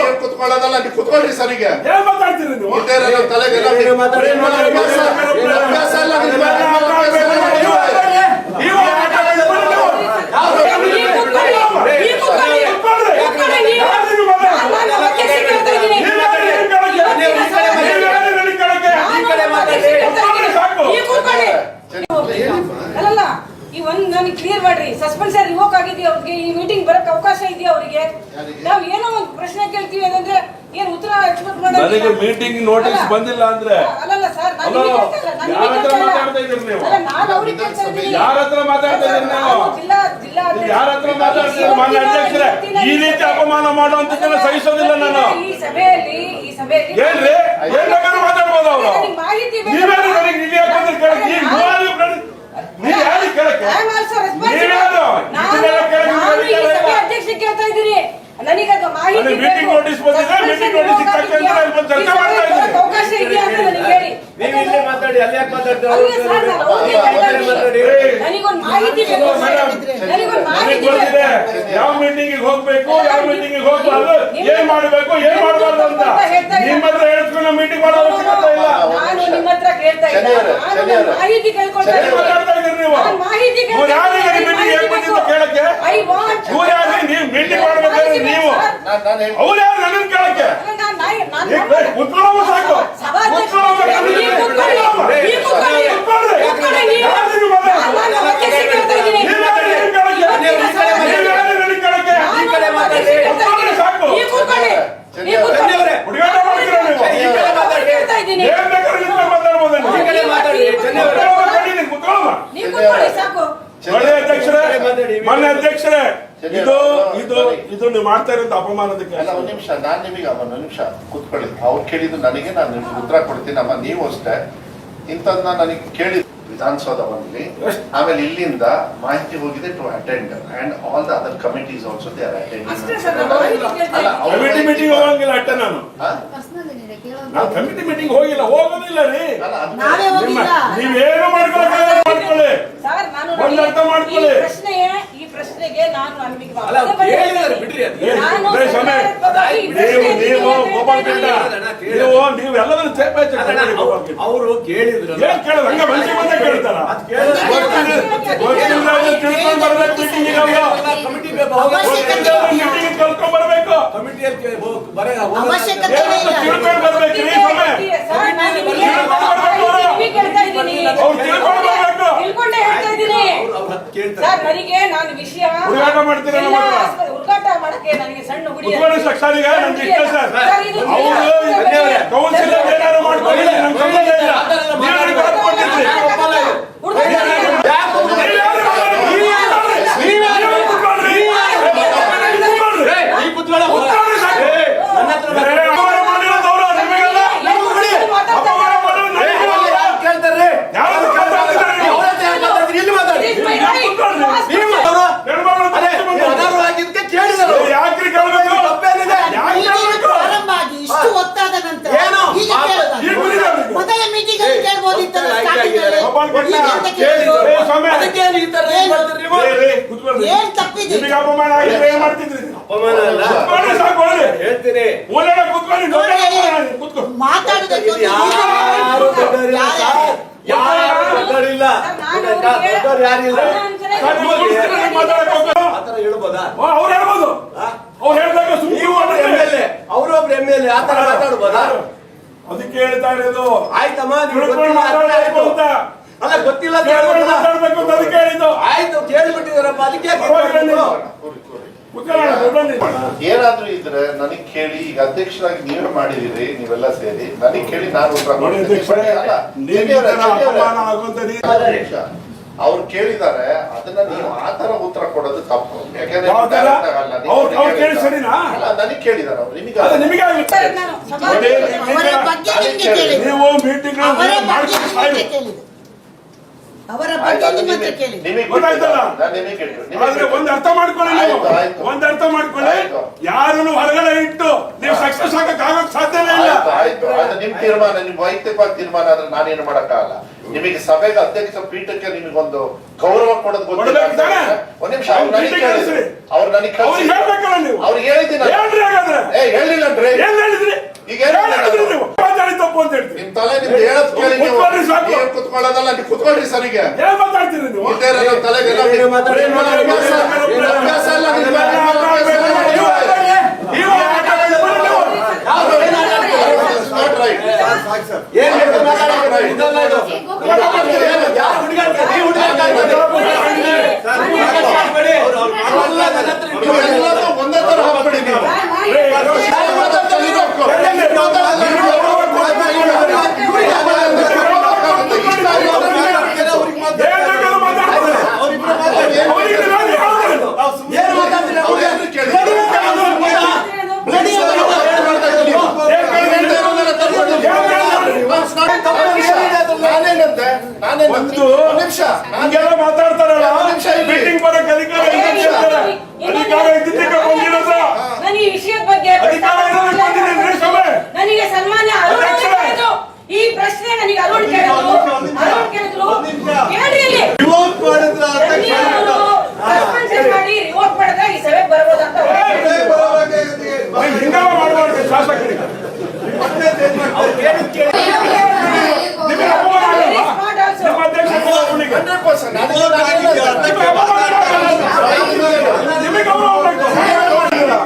ನೀವ್ ಕುತ್ಕೊಳ್ಳೋದಲ್ಲ ನೀವು ಕುತ್ಕೊಳ್ರಿ ಸರಿಗೆ ಏನ್ ಮಾತಾಡ್ತೀರಿ ನೀವು ಅಭ್ಯಾಸ ಅಲ್ಲ ಕೂತ್ಕೊಳ್ಳಿ. ಕೂತ್ಕೊಳ್ಳಿ. ಕೂತ್ಕೊಳ್ಳಿ ಕೂತ್ಕೊಳ್ಳಿ. ಈ ಒಂದ್ ನನಗೆ ಕ್ಲಿಯರ್ ಮಾಡ್ರಿ ಸಸ್ಪೆನ್ಸರ್ ಅವ್ರಿಗೆ ಈ ಮೀಟಿಂಗ್ ಬರಕ್ ಅವಕಾಶ ಇದೆಯಾ ಅವರಿಗೆ? ನಾವ್ ಏನೋ ಒಂದು ಪ್ರಶ್ನೆ ಕೇಳ್ತೀವಿ ಅಂದ್ರೆ ಏನ್ ಉತ್ತರ ಎಕ್ಸ್ಪೆಕ್ಟ್ ಮಾಡೋದು ನನಗೆ ಮೀಟಿಂಗ್ ನೋಟಿಸ್ ಬಂದಿಲ್ಲ ಅಂದ್ರೆ ಅಲ್ಲಲ್ಲ ಸರ್ ನಾನು ಯಾರ ಹತ್ರ ಮಾತಾಡ್ತಾ ಇದ್ದೀರಿ ನೀವು? ಅಲ್ಲ, ನಾನು ಅವ್ರಿಗೆ ಕೇಳ್ತಾ ಇದ್ದೀನಿ. ಯಾರ ಹತ್ರ ಮಾತಾಡ್ತಾ ಇದ್ದೀರಿ ನೀವು? ಜಿಲ್ಲಾ ಯಾರ ಹತ್ರ ಮಾನ್ಯ ಅಧ್ಯಕ್ಷರೇ ಈ ರೀತಿ ಅಪಮಾನ ಮಾಡುವಂತದ್ದನ್ನ ಸಹಿಸೋದಿಲ್ಲ ನಾನು. ಈ ಸಭೆಯಲ್ಲಿ ಈ ಸಭೆಯಲ್ಲಿ ಏನ್ರಿ? ಏನ್ ಬೇಕಾದ್ರೂ ಮಾತಾಡ್ಬೋದು ಅವರು ನನಗೆ ಮಾಹಿತಿ ಬೇಕು. ನೀವೇನು ನನಗೆ ಇಲ್ಲಿ ಯಾಕೆ ಬಂದ್ರಿ ಕೇಳಕ್ಕೆ ಈಗ ಮೂವರು ಪ್ರತಿ- ನೀವ್ ಯಾರು ಕೇಳಕ್ಕೆ I am also responsible. ನೀವ್ಯಾರು? ನಾನು ಇದನ್ನೆಲ್ಲ ಕೇಳಕ್ಕೆ ನಾನು ಈ ನಿಮ್ಗೆ ಸಭೆ ಅಧಿಕಾರ ಇಲ್ಲ. ಅಧ್ಯಕ್ಷ ಕೇಳ್ತಾ ಇದ್ದೀರಿ ನನಗೆ ಅದು ಮಾಹಿತಿ ನನಗೆ meeting ಬೇಕು. notice ಬಂದಿದೆ, Suspension meeting notice ಇವಾಗ ಸಿಕ್ಕಾಕಿ ಅಂತ ಇದೆಯಾ? ಇಲ್ಲಿ ಬಂದು ಚರ್ಚೆ ಈ ಸಭೆ ಮಾಡ್ತಾ ಇದ್ದೀನಿ. ಬರೋಕ್ಕೆ ಅವಕಾಶ ಇದೆಯಾ ಅಂತ ನನಗೆ ಹೇಳಿ ನೀವು ಇಲ್ಲೇ ಮಾತಾಡಿ ಅಲ್ಲಿ ಯಾಕೆ ಮಾತಾಡ್ತೀರ ಅಲ್ಲ ಸರ್, ನಾನು ಅವ್ರಿಗೆ ಕೇಳ್ತಾ ಇದ್ದೀನಿ. ಏಯ್, ನನಗೊಂದು ಮಾಹಿತಿ ಬೇಕು ಹಲೋ, ಮೇಡಮ್. ನನಗೊಂದು ಯಾವ ಮೀಟಿಂಗ್ ಹೋಗ್ಬೇಕು ಯಾವ ಮೀಟಿಂಗ್ ಹೋಗ್ಬಾರ್ದು? ಏನ್ ಮಾಡ್ಬೇಕು? ಏನ್ ಮಾಡ್ಬಾರ್ದು ಅಂತ? ನಿಮ್ಮ ಹತ್ರ ಹೇಳ್ಕೊಂಡು ಮೀಟಿಂಗ್ ಮಾಡೋ ಅವಶ್ಯಕತೆ ಇಲ್ಲ. ನಾನು ನಿಮ್ಮ ಹತ್ರ ಕೇಳ್ತಾ ಇಲ್ಲ. ಶನಿವಾರ, ನಾನು ಮಾಹಿತಿ ಕೇಳ್ಕೊಳ್ತಾ ಇದ್ದೀನಿ. ನೀವು. ಮಾಹಿತಿ ಕೇಳ್ತಾ ಮೀಟಿಂಗ್ ಹೇಗೆ ಬಂದಿದ್ದು ಕೇಳಕ್ಕೆ? I ಇವ್ರು ಯಾರು ನೀವು ಮೀಟಿಂಗ್ ಮಾಡ್ಬೇಕಾದ್ರೆ ನೀವು. ಅವ್ರು ಯಾರು ನನ್ನ ಕೇಳಕ್ಕೆ? ಅಲ್ಲ, ನಾನ್- ನಾನ್- ನಾನ್- ಈಗ ಬೇ- ಕುತ್ಕೊಳ್ಳೋದು ಸಾಕು ಸಭಾಧ್ಯಕ್ಷ- ಕುತ್ಕೊಳ್ಳೋದು ನೀವು ಕೂತ್ಕೊಳ್ಳಿ. ನೀವು ಕೂತ್ಕೊಳ್ಳಿ. ಕುತ್ಕೊಳ್ಳಿ. ಕೂತ್ಕೊಳ್ಳಿ ನೀವು. ಯಾರು ನೀವು ಮಾತಾಡೋದು? ನಾನು- ನಾನು ಅಧ್ಯಕ್ಷ ಕೇಳ್ತಾ ಇದ್ದೀನಿ. ನೀವು ಯಾರು ನನ್ನ ಕೇಳಕ್ಕೆ? ಇವತ್ತಿನ ಸಭೆ- ನೀವು ಯಾರು ನನ್ನ ಕೇಳಕ್ಕೆ? ನಾನು ಈ ಕಡೆ ಮಾತಾಡಿ. ಅಧ್ಯಕ್ಷ ಕೇಳ್ತಾ ಇದ್ದೀನಿ. ಕೂತ್ಕೊಳ್ಳಿ ಸಾಕು. ನೀವು ಕೂತ್ಕೊಳ್ಳಿ. ಸರಿ, ನೀವು ಕೂತ್ಕೊಳ್ಳಿ. ಸರಿ, ಅವರೇ. ಹುಡುಗಾಟ ಮಾಡ್ತೀರಾ ನೀವು? ನಾನು ಈ ಕಡೆ ಮಾತಾಡಿ. ಕೇಳ್ತಾ ಇದ್ದೀನಿ. ಏನ್ ಬೇಕಾದ್ರೂ ನಿಂತ್ಕೊಂಡು ಮಾತಾಡ್ಬೋದು ನೀವು. ಈ ಕಡೆ ಮಾತಾಡಿ. ಧನ್ಯವಾದ. ಕುತ್ಕೊಳ್ಳೋದು ಕಡೀರಿ, ಕುತ್ಕೊಳ್ಳೋಣ. ನೀವು ಕೂತ್ಕೊಳ್ಳಿ ಸಾಕು ಒಳ್ಳೆ ಅಧ್ಯಕ್ಷರೇ. ಮೊನ್ನೆ ಅಧ್ಯಕ್ಷರೇ ಇದು ಇದು ಇದು ನೀವು ಮಾಡ್ತಾ ಇರೋದು ಅಪಮಾನದಕ್ಕೆ ಅಲ್ಲ ಒಂದ್ ನಿಮಿಷ ನಾನ್ ನಿಮಗೆ ಒಂದು ನಿಮಿಷ ಕುತ್ಕೊಳ್ಳಿ. ಅವ್ರು ಕೇಳಿದ್ದು ನನಗೆ ನಾನು ನಿಮ್ಗೆ ಉತ್ತರ ಕೊಡ್ತೀನಿ ಅಮ್ಮ ನೀವು ಅಷ್ಟೇ. ಇಂಥದ್ನ ನನಗೆ ಕೇಳಿ ವಿಧಾನಸೌಧದಲ್ಲಿ ಆಮೇಲೆ ಇಲ್ಲಿಂದ ಮಾಹಿತಿ ಹೋಗಿದೆ to attend and all the other committees also they are ಅಷ್ಟೇ ಮೀಟಿಂಗ್ ಹೋಗಂಗಿಲ್ಲ ಅಟ್ಟ ನಾನು. ನಾವು ಏನಿದೆ ಕೇಳೋದು ನಾನು ಕಮಿಟಿ ಮೀಟಿಂಗ್ ಹೋಗಿಲ್ಲ ಹೋಗೋದಿಲ್ಲ ರೀ. ನೀವೇನು ಮಾಡ್ಕೊಳ್ಳಿ? ಮಾಡ್ಕೊಳ್ಳಿ ಸರ್ ನಾನು ಒಂದು ಅರ್ಥ ಮಾಡ್ಕೊಳ್ಳಿ. ಈ ಪ್ರಶ್ನೆಗೆ ಈ ಪ್ರಶ್ನೆಗೆ ನಾನು ನೀವು ಎಲ್ಲದನ್ನು ಅವರು ಕೇಳಿದ್ರು ಏನ್ ಹಂಗ ಮನುಷ್ಯ ಕೇಳ್ತಾರ? ಕಮಿಟಿ ಕಮಿಟಿಯಲ್ಲಿ ಬರ ಅವಶ್ಯಕತೆ ಸರ್, ನನಗೆ ನಾನು ವಿಷಯ ಹುಡುಗಾಟ ಮಾಡ್ತೀರಾ ಮಾಡಕ್ಕೆ ನನಗೆ ಸಣ್ಣ ಹುಡುಗಿ ಕುತ್ಕೊಳ್ಳಿ ನನ್ಗೆ ಇಷ್ಟ ಸರ್. ಕೌನ್ಸಿಲರ್ ಏನಾದ್ರು ಮಾಡ್ಕೊಳ್ಳಿ. ನಮ್ಗೆ ಸಂಬಂಧ ಇಲ್ಲ. ನೀವು ನನಗೆ ಹೊರತು ಕೊಟ್ಟಿದ್ರಿ ಹುಡುಗಾಟ ನೀವು ಯಾರು ಮಾತಾಡೋದು? ನೀವು ಯಾರು ಮಾತಾಡೋದು? ನೀವು ಯಾರು ಕೂತ್ಕೊಳ್ರಿ? ಕೂತ್ಕೊಳ್ರಿ. ಈ ಕುತ್ಕೊಳ್ಳೋ ಕೂತ್ಕೊಳ್ರಿ ಸಾಕು. ನನ್ನ ಹತ್ರ ಏ, ಅಪಮಾನ ಮಾಡಿರೋದು ಅವ್ರು, ನಿಮಗಲ್ಲ. ಅಪಮಾನ ಮಾಡೋದು ನನಗಲ್ಲ. ಕೇಳ್ತಾರೆ ಯಾರು ಕೇಳ್ತಾ ಇದ್ದೀರಾ ನೀವು? ಅವ್ರ ಹತ್ರ ಯಾಕ್ ಮಾತಾಡ್ತೀರಿ? ಇಲ್ಲಿ ಮಾತಾಡಿ ನೀವು ಅವರು ಹೆಣ್ಮಕ್ಳು ಅದೇ ತಪ್ಪು ನೀವು ಬಂದ್ರು. ಅನಾರೋಗ್ಯಕ್ಕೆ ಕೇಳಿದರು ಏ, ಯಾಕ್ರಿ ಕೇಳ್ಬೇಕು? ತಪ್ಪೇನಿದೆ ಯಾಕೆ ಮೀಟಿಂಗ್ ಕೇಳ್ಬೇಕು? ಪ್ರಾರಂಭ ಆಗಿ ಇಷ್ಟು ಹೊತ್ತಾದ ನಂತರ ಏನು? ಈಗ ಪಾಪ, ಕೇಳೋದಾ? ಈಗ ಬಂದಿದ್ದಾರೆ ಈಗ. ಮೊದಲ ಮೀಟಿಂಗ್ ಅಲ್ಲಿ ಕೇಳ್ಬೋದಿತ್ತಲ್ಲ ಆಯ್ತು, starting ಆಯ್ತು, ಅಲ್ಲಿ. ಗೋಪಾಲ್ ಭಟ್ಟ. ಈಗ ಎಂತ ಕೇಳಿದ್ರು. ಕೇಳಿದ್ರು? ಏ, ಸ್ವಾಮಿ. ಅದಕ್ಕೆ ಈ ತರ ಏನ್ ಮಾಡ್ತೀರಿ ನೀವು? ಏನ್ ತಪ್ಪಿದೆ? ನಿಮಗೆ ಅಪಮಾನ ಆಗಿದ್ರೆ ಏನ್ ಮಾಡ್ತಿದ್ರಿ? ಅಪಮಾನ ಅಲ್ಲ. ಕೂತ್ಕೊಳ್ಳಿ ಸಾಕು ಒಳ್ಳೆ. ಹೇಳ್ತೀನಿ. ಒಳ್ಳೆ ಕೂತ್ಕೊಳ್ಳಿ ದೊಡ್ಡ ಅಪಮಾನ. ಕೂತ್ಕೊ. ಮಾತಾಡುದಕ್ಕೆ ಯಾರು ದೊಡ್ಡವರಿಲ್ಲ ಯಾರು? ಯಾರು ದೊಡ್ಡವರಿಲ್ಲ. ದೊಡ್ಡವ್ರು ಯಾರಿಲ್ಲ ಸರ್, ನೀವು ಕೂರಿಸ್ತೀರಾ ಮಾತಾಡಕ್ಕೆ ಹೋಗಲ್ಲ? ಆತರ ಹೇಳ್ಬೋದಾ? ಓ, ಅವ್ರು ಹೇಳ್ಬೋದು. ಅವ್ರು ಹೇಳಿದಾಗ ಸುಮ್ಮನೆ ನೀವು ಒಬ್ರು ಎಂ ಎಲ್ ಎ. ಅವರು ಒಬ್ರು ಎಂ ಎಲ್ ಎ. ಆತರ ಮಾತಾಡ್ಬೋದಾ? ಅದಕ್ಕೆ ಹೇಳ್ತಾ ಇರೋದು. ಆಯ್ತಮ್ಮ ನೀವು ತಿಳ್ಕೊಂಡು ಗೊತ್ತಿಲ್ಲ ಅಂತ ಅಂತ ಅಲ್ಲ ಗೊತ್ತಿಲ್ಲ ಅಂತ ತಿಳ್ಕೊಂಡು ಹೇಳ್ಬೋದಲ್ಲ? ಮಾತಾಡ್ಬೇಕು ಅಂತ ಅದಕ್ಕೆ ಹೇಳಿದ್ದು ಆಯ್ತು ಕೇಳ್ಬಿಟ್ಟಿದಾರಪ್ಪ ಅದಕ್ಕೆ. ಏನಾದ್ರೂ ಇದ್ರೆ ನನಗೆ ಕೇಳಿ ಈಗ ಅಧ್ಯಕ್ಷರಾಗಿ ನೀವೇ ಮಾಡಿದಿರಿ ನೀವೆಲ್ಲ ಸೇರಿ. ನನಗೆ ಕೇಳಿ ನಾನು. ಅವ್ರು ಕೇಳಿದ್ದಾರೆ ಅದನ್ನ ನೀವು ಆ ತರ ಉತ್ತರ ಕೊಡೋದು ತಪ್ಪು. ಯಾಕಂದ್ರೆ ನನಗ್? ನೀವು ಅವ್ರು- ಅವ್ರು ಕೇಳಿ ಸರಿನಾ? ಅಲ್ಲ ನನಗೆ ಕೇಳಿದ್ದಾರೆ ಅವ್ರು ನಿಮಗೆ ಕೇಳಿದ್ರು ನೀವು ಮೀಟಿಂಗ್ ಬಗ್ಗೆ ಅದು ನಿಮ್ಮ ಹತ್ರ ಕೇಳಿ ಗೊತ್ತಾಯ್ತಲ್ಲ? ಆದ್ರೆ ಒಂದ್ ಅರ್ಥ ಮಾಡ್ಕೊಳ್ಳಿ ನೀವು. ಆಯ್ತು. ಒಂದ್ ಅರ್ಥ ಮಾಡ್ಕೊಳ್ಳಿ. ಆಯ್ತು. ಯಾರನ್ನು ಹೊರಗಡೆ ಇಟ್ಟು ನೀವು ಸಕ್ಸಸ್ ಆಗಕ್ ಆಗಕ್ ಸಾಧ್ಯನೇ ಇಲ್ಲ. ಆಯ್ತು ಆಯ್ತು. ಅದು ನಿಮ್ ತೀರ್ಮಾನ ನಿಮ್ ವೈಯಕ್ತಿಕವಾದ ತೀರ್ಮಾನ ಆದ್ರೆ ನಾನೇನು ಮಾಡಕ್ಕಾಗಲ್ಲ. ನಿಮಗೆ ಸಭೆಗೆ ಅಧ್ಯಕ್ಷ ಪೀಠಕ್ಕೆ ನಿಮಗೊಂದು ಗೌರವ ಕೊಡೋದು ಗೊತ್ತಿಲ್ಲ ಕೊಡ್ಬೇಕು? ತಾನೇ? ಒಂದ್ ನಿಮಿಷ ಅವ್ರು ನನಗೆ ಪೀಠಕ್ಕೆ ಕೇಳಿದ್ರು. ಕಳ್ಸಿ. ಅವ್ರು ನನಗೆ ಅವ್ರಿಗೆ ಹೇಳ್ಬೇಕಲ್ಲ ನೀವು. ಅವ್ರಿಗೆ ಹೇಳಿದ್ದೀನಿ. ನಾನು. ಹೇಳ್ರಿ ಹಾಗಾದ್ರೆ. ಏ ಹೇಳಿಲ್ಲ ಏನ್ ಹೇಳಿದ್ರಿ? ಈಗ ಏನ್ ಏನ್ ಹೇಳಿದ್ರಿ ನೀವು? ಮಾತಾಡಿ ತಪ್ಪು ಅಂತ ಕುತ್ಕೊಳ್ಳೋದಲ್ಲ ನೀವು ಕುತ್ಕೊಳ್ರಿ ಸರ್ ಏನ್ ಒಂದೇ ನೀವು ಇದೇ ನನ್ನ ತಲೆಗೆ ಎಲ್ಲ ಏನು ಮಾತಾಡಿ? ನಿಮ್ಮ ಅಭ್ಯಾಸ ನಿಮ್ಮ ಅಭ್ಯಾಸ ಎಲ್ಲ ನಿಮ್ಮ ಇವೆಲ್ಲ ಅಭ್ಯಾಸ ಎಲ್ಲ ನೀವು ನೀವು- ನೀವು ಆಟ ಆಡ್ಬಿಡಿ ನೀವು. It's not right. ಏನ್ ಬೇಕು ಮಾತಾಡೋದು? Right. ಇದೆಲ್ಲ ಇದು. ಯಾರು ಹುಡುಗಾಟ? ನೀವು ಹುಡುಗಾಟ ಆಡ್ಬೇಡಿ. ಸರ್, ನೀವು ಹುಡುಗಾಟ ಆಡ್ಬೇಡಿ. ಅವ್ರು- ಅವ್ರು ಮಾಡ್ತಾ ಇದ್ದಾರೆ. ನೀವು ಎಲ್ಲರೂ ಒಂದೇ ತರ ಹಾಕ್ಬಿಡಿ ನೀವು ರೇ, ರೋಷ. ಯಾರು ಮಾತಾಡ್ತಾ ಕಲಿಬೇಕು. ಎಲ್ಲೆಲ್ಲಿ? ನೀವು ಮಾತಾಡೋದು ನೀವು ಏನ್ ಬೇಕಾದ್ರೂ ಮಾತಾಡ್ತಾರೆ. ಅವ್ರಿಬ್ರು ಮಾತಾಡಿ. ಅವ್ರಿಗೆ ನಾನು ಹೇಳ್ತೀನಿ. ನಾವು ಸುಮ್ನೆ ಏನು ಮಾತಾಡ್ತೀರಾ? ಅವ್ರು ಏನು ಕೇಳಿ? ನಡಿ ಅಂತ ಅನ್ನೋದು ಬೇಡ. ನಡಿ ಅಂತ ಅನ್ನೋದು ಬೇಡ. ಏನ್ ಕೇಳಿದ್ರಿ? ನಾನೇನಂತೆ ನಾನೇನಂತೆ ಒಂದು ಒಂದ್ ನಿಮಿಷ ಹಂಗೆಲ್ಲ ಮಾತಾಡ್ತಾರಲ್ಲ ಒಂದ್ ನಿಮಿಷ ಇರಿ. ಮೀಟಿಂಗ್ ಬರೋಕ್ ಅಧಿಕಾರ ಇದ್ದಿರ್ತಾರೆ. ಅಧಿಕಾರ ಇದ್ದಿದ್ದಕ್ಕೆ ಬಂದಿರೋದು ನಾನು ಈ ವಿಷಯದ ಬಗ್ಗೆ ಅಧಿಕಾರ ಇರೋದಕ್ಕೆ ಬಂದಿದ್ದೀನಿ ಸಭೆ ನನಗೆ ಸನ್ಮಾನ್ಯ ಅರುಣ್ ಅಧ್ಯಕ್ಷರೇ. ಕೇಳಿದ್ರು. ಈ ಪ್ರಶ್ನೆ ನನಗೆ ಅರುಣ್ ಒಂದ್ ನಿಮಿಷ, ಕೇಳಿದ್ರು ಒಂದ್ ನಿಮಿಷ, ಅರುಣ್ ಕೇಳಿದ್ರು ಒಂದ್ ನಿಮಿಷ. ಕೇಳಿ ಇಲ್ಲಿ. ರಿವೋಕ್ ಮಾಡಿದ್ರ ಅಧ್ಯಕ್ಷ ಸಸ್ಪೆನ್ಷನ್ ಮಾಡಿ ರಿವೋಟ್ ಮಾಡಿದ್ರೆ ಈ ಸಭೆಗೆ ಬರ್ಬೋದು ಅಂತ ಇದೇ ಬರೋವಾಗೆ ಇದಕ್ಕೆ ನೀವು ಹಿಂಗಾವ ಮಾಡಬಾರ್ದು ಶಾಸಕರಿಗೆ ಮತ್ತೆ change ಮಾಡ್ತಾರೆ. ನಿಮಗೆ ಅಪಮಾನ ಆಗಲ್ವಾ? ನಿಮ್ಮ ಅಧ್ಯಕ್ಷ ಅವನಿಗೆ ಹಂಡ್ರೆಡ್ ಪರ್ಸೆಂಟ್ ರಿವೋಕ್ ಆಗಿದ್ಯಾ? ಅಧ್ಯಕ್ಷ ಮಾತಾಡ್ತಾರೆ. ನಿಮಗೆ ಅಪಮಾನ ಆಗ್ಬೇಕು.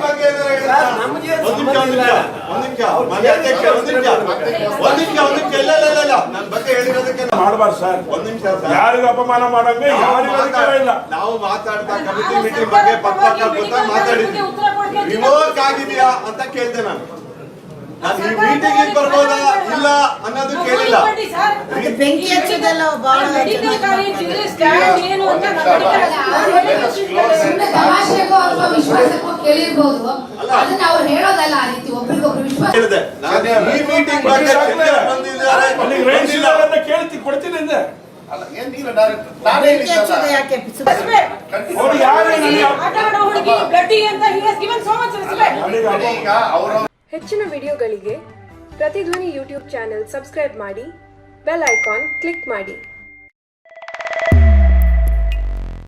ಬಗ್ಗೆ ಏನಾರ ಹೇಳಿದ್ರಾ? ಒಂದ್ ನಿಮಿಷ, ಒಂದ್ ನಿಮಿಷ, ಒಂದ್ ನಿಮಿಷ. ಮಾನ್ಯ ಅಧ್ಯಕ್ಷ, ಒಂದ್ ನಿಮಿಷ. ಒಂದ್ ನಿಮಿಷ, ಒಂದ್ ನಿಮಿಷ. ಇಲ್ಲ, ಇಲ್ಲ, ಇಲ್ಲ, ಇಲ್ಲ. ನನ್ ಬಗ್ಗೆ ಹೇಳಿರೋದಕ್ಕೆ ಮಾಡಬಾರ್ದು ಸರ್. ಒಂದ್ ನಿಮಿಷ. ಯಾರಿಗೂ ಅಪಮಾನ ಮಾಡಂಗೆ ಯಾರಿಗೂ ಅಧಿಕಾರ ಇಲ್ಲ. ನಾವು ಮಾತಾಡ್ತಾ ಕಮಿಟಿ ಮೀಟಿಂಗ್ ಬಗ್ಗೆ ಪಕ್ಕ ಪಕ್ಕ ಗೊತ್ತಾಗಿ ಮಾತಾಡಿದ್ವಿ ರಿವೋಕ್ ಆಗಿದೆಯಾ ಅಂತ ಕೇಳ್ದೆ ನಾನು. ನಾನು ಈ ಮೀಟಿಂಗ್ ಬರ್ಬೋದಾ ಇಲ್ಲ ಅನ್ನೋದು ಕೇಳಿಲ್ಲ. ಬೆಂಕಿ ಹಚ್ಚೋದೆಲ್ಲ ಸ್ಟ್ಯಾಂಡ್ ಏನು ಅಂತ ತಮಾಷೆಗೋ ಅಥವಾ ವಿಶ್ವಾಸಕ್ಕೋ ಕೇಳಿರ್ಬೋದು. ಅದನ್ನ ಅವ್ರು ಹೇಳೋದಲ್ಲ ಆ ರೀತಿ ಒಬ್ರಿಗೊಬ್ರು ವಿಶ್ವಾಸ. ಈ ಮೀಟಿಂಗ್ ಬಗ್ಗೆ ಚರ್ಚೆ ಬಂದಿದ್ದಾರೆ. ಅಂತ ಕೇಳ್ತಿ ಕೊಡ್ತೀನಿ ಅಂದೆ. ಅಲ್ಲ ನಾನು ಯಾಕೆ? ಯಾರು ನನಗೆ ಹುಡುಗಿ ಅಂತ. ಈಗ ಅವರು ಹೆಚ್ಚಿನ ವಿಡಿಯೋಗಳಿಗೆ ಪ್ರತಿಧ್ವನಿ ಯೂಟ್ಯೂಬ್ ಚಾನೆಲ್ ಸಬ್ಸ್ಕ್ರೈಬ್ ಮಾಡಿ ಬೆಲ್ ಐಕಾನ್ ಕ್ಲಿಕ್ ಮಾಡಿ.